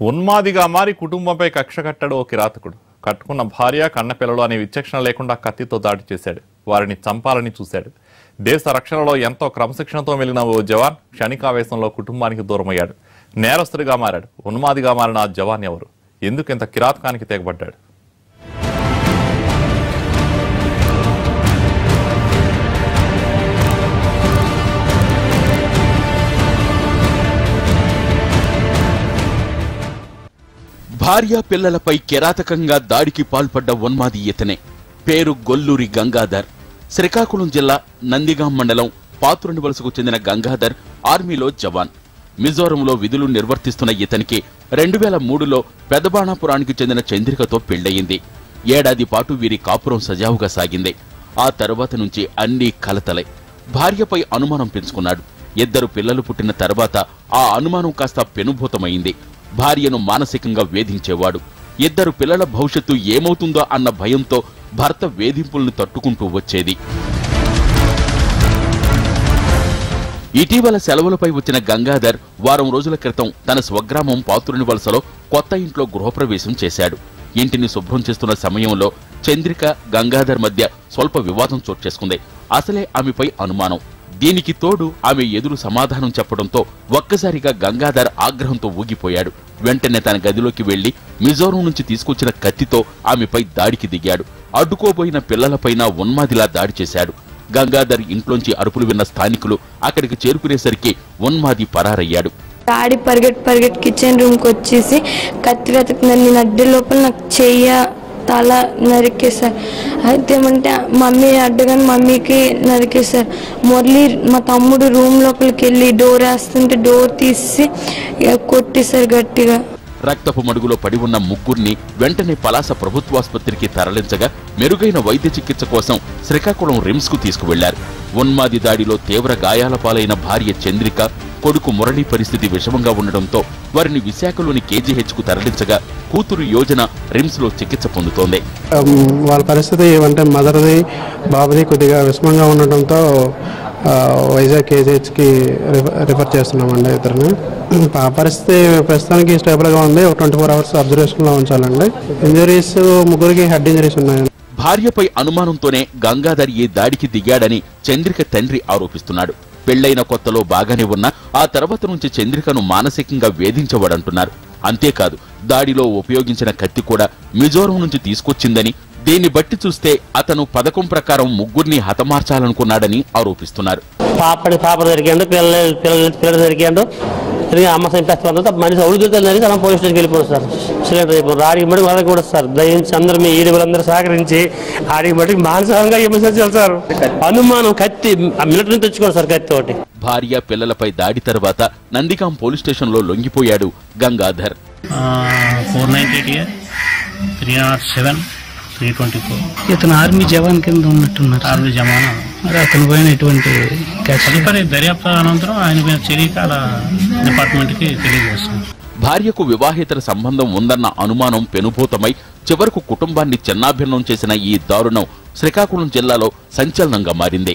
ఉన్మాదిగా మారి కుటుంబంపై కక్ష కట్టాడు ఓ కిరాతకుడు. కట్టుకున్న భార్య కన్నపిల్లలు అనే విచక్షణ లేకుండా కత్తితో దాడి చేశాడు. వారిని చంపాలని చూశాడు. దేశ రక్షణలో ఎంతో క్రమశిక్షణతో మెలిగిన ఓ జవాన్ క్షణికావేశంలో కుటుంబానికి దూరమయ్యాడు. నేరస్తుడిగా మారాడు. ఉన్మాదిగా మారిన ఆ జవాన్ ఎవరు? ఎందుకు ఇంత కిరాతకానికి తెగబడ్డాడు? భార్య పిల్లలపై కిరాతకంగా దాడికి పాల్పడ్డ ఉన్మాది ఇతనే. పేరు గొల్లూరి గంగాధర్. శ్రీకాకుళం జిల్లా నందిగాం మండలం పాత్రుని వలసకు చెందిన గంగాధర్ ఆర్మీలో జవాన్. మిజోరంలో విధులు నిర్వర్తిస్తున్న ఇతనికి రెండు వేల మూడులో పెదబాణాపురానికి చెందిన చంద్రికతో పెళ్ళయింది ఏడాది పాటు వీరి కాపురం సజావుగా సాగింది. ఆ తర్వాత నుంచి అన్నీ కలతలై. భార్యపై అనుమానం పెంచుకున్నాడు. ఇద్దరు పిల్లలు పుట్టిన తర్వాత ఆ అనుమానం కాస్త పెనుభూతమైంది. భార్యను మానసికంగా వేధించేవాడు. ఇద్దరు పిల్లల భవిష్యత్తు ఏమవుతుందో అన్న భయంతో భర్త వేధింపుల్ని తట్టుకుంటూ వచ్చేది. ఇటీవల సెలవులపై వచ్చిన గంగాధర్ వారం రోజుల క్రితం తన స్వగ్రామం పాతురుని వలసలో కొత్త ఇంట్లో గృహప్రవేశం చేశాడు. ఇంటిని శుభ్రం చేస్తున్న సమయంలో చంద్రిక గంగాధర్ మధ్య స్వల్ప వివాదం చోటు చేసుకుంది. అసలే ఆమెపై అనుమానం. దీనికి తోడు ఆమె ఎదురు సమాధానం చెప్పడంతో ఒక్కసారిగా గంగాధర్ ఆగ్రహంతో ఊగిపోయాడు. వెంటనే తన గదిలోకి వెళ్ళి మిజోరం నుంచి తీసుకొచ్చిన కత్తితో ఆమెపై దాడికి దిగాడు. అడ్డుకోబోయిన పిల్లలపైన ఉన్మాదిలా దాడి చేశాడు. గంగాధర్ ఇంట్లోంచి అరుపులు విన్న స్థానికులు అక్కడికి చేరుకునేసరికి ఉన్మాది పరారయ్యాడు. తాడి పరిగెట్ పరిగెట్ కిచెన్ రూమ్కి వచ్చేసి కత్తి వెతుకుతున్నాను నేను అడ్డు లోపల నాకు చెయ్య తల నరికేశారు. అయితే ఏమంటే మమ్మీ అడ్డగానే మమ్మీకి నరికేశారు. మురళి మా తమ్ముడు రూమ్ లోపలికి వెళ్ళి డోర్ వేస్తుంటే డోర్ తీసి కొట్టేశారు గట్టిగా. రక్తపు మడుగులో పడి ఉన్న ముగ్గురిని వెంటనే పలాస ప్రభుత్వాసుపత్రికి తరలించగా మెరుగైన వైద్య చికిత్స కోసం శ్రీకాకుళం రిమ్స్కు తీసుకువెళ్ళారు. ఉన్మాది దాడిలో తీవ్ర గాయాల పాలైన భార్య చంద్రిక కొడుకు మురళి పరిస్థితి విషమంగా ఉండడంతో వారిని విశాఖలోని కేజీహెచ్కు తరలించగా కూతురు యోజన రిమ్స్లో చికిత్స పొందుతోంది. వాళ్ళ పరిస్థితి ఏమంటే మదర్ది బాబుది కొద్దిగా విషమంగా ఉండటంతో వైజాగ్ కేజీహెచ్కి రిఫర్ రిఫర్ చేస్తున్నామండి ఇద్దరిని. పరిస్థితి ప్రస్తుతానికి స్టేబుల్గా ఉంది. ఒక ట్వంటీ ఫోర్ అవర్స్ అబ్జర్వేషన్లో ఉంచాలండి. ఇంజరీస్ ముగ్గురికి హెడ్ ఇంజరీస్ ఉన్నాయి భార్యపై అనుమానంతోనే గంగాధర్ ఈ దాడికి దిగాడని చంద్రిక తండ్రి ఆరోపిస్తున్నాడు. పెళ్ళైన కొత్తలో బాగానే ఉన్నా ఆ తర్వాత నుంచి చంద్రికను మానసికంగా వేధించవాడంటున్నారు. అంతేకాదు దాడిలో ఉపయోగించిన కత్తి కూడా మిజోరం నుంచి తీసుకొచ్చిందని దీన్ని బట్టి చూస్తే అతను పథకం ప్రకారం ముగ్గురిని హతమార్చాలనుకున్నాడని ఆరోపిస్తున్నారు. పాపడి పాప దొరికాడు పిల్లలు పిల్లలు పిల్లలు దొరికాడు. అమ్మ చంపేస్తాను తప్ప మనిషి అవుడుతుంది జరిగి మనం పోలీస్ స్టేషన్కి వెళ్ళిపోతాం సార్. సిలిండర్ అయిపోయి ఆడికి మటుకు వాళ్ళకి కూడా సార్ దయించి అందరూ మీ ఈడుగులందరూ సహకరించి ఆడికి మటుకు మానసికంగా హింసించాలి సార్. అనుమానం కత్తి మిలిటరీ తెచ్చుకోండి సార్ కత్తి ఒకటి భార్య పిల్లలపై దాడి తర్వాత నందిగాం పోలీస్ స్టేషన్లో లొంగిపోయాడు Gangadhar. Four ninety eight year three nought seven. Three twenty four. ఇతను ఆర్మీ జవాన్ కింద ఉన్నట్టున్నారు. ఆర్మీ జమానా మరి అతను పైన ఎటువంటి తదుపరి దర్యాప్తు అనంతరం ఆయన మీద చర్యకాల డిపార్ట్మెంట్కి తెలియజేస్తాం. భార్యకు వివాహేతర సంబంధం ఉందన్న అనుమానం పెనుభూతమై చివరకు కుటుంబాన్ని చిన్నాభిన్నం చేసిన ఈ దారుణం శ్రీకాకుళం జిల్లాలో సంచలనంగా మారింది.